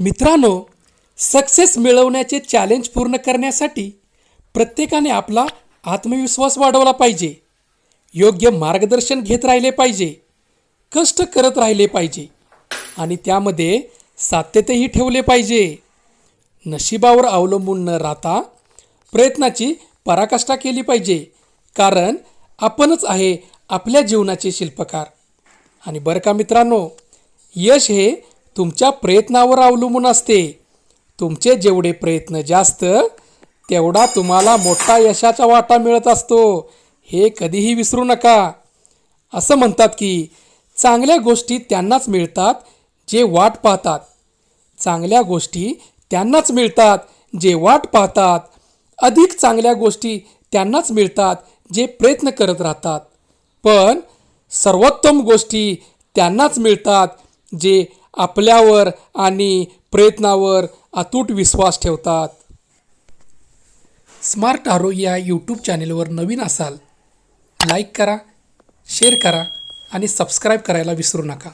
मित्रांनो सक्सेस मिळवण्याचे चॅलेंज पूर्ण करण्यासाठी प्रत्येकाने आपला आत्मविश्वास वाढवला पाहिजे. योग्य मार्गदर्शन घेत राहिले पाहिजे. कष्ट करत राहिले पाहिजे. आणि त्यामध्ये सात्यतेही ठेवले पाहिजे. नशिबावर अवलंबून न राहता प्रयत्नाची पराकाष्ठा केली पाहिजे. कारण आपणच आहे आपल्या जीवनाचे शिल्पकार. आणि बरं का मित्रांनो यश हे तुमच्या प्रयत्नावर अवलंबून असते. तुमचे जेवढे प्रयत्न जास्त तेवढा तुम्हाला मोठा यशाचा वाटा मिळत असतो. हे कधीही विसरू नका. असं म्हणतात की चांगल्या गोष्टी त्यांनाच मिळतात जे वाट पाहतात. चांगल्या गोष्टी त्यांनाच मिळतात जे वाट पाहतात. अधिक चांगल्या गोष्टी त्यांनाच मिळतात जे प्रयत्न करत राहतात. पण सर्वोत्तम गोष्टी त्यांनाच मिळतात जे आपल्यावर आणि प्रयत्नावर अतूट विश्वास ठेवतात. स्मार्ट आरोग्य या यूट्यूब चॅनेलवर नवीन असाल लाईक करा शेअर करा आणि सबस्क्राईब करायला विसरू नका.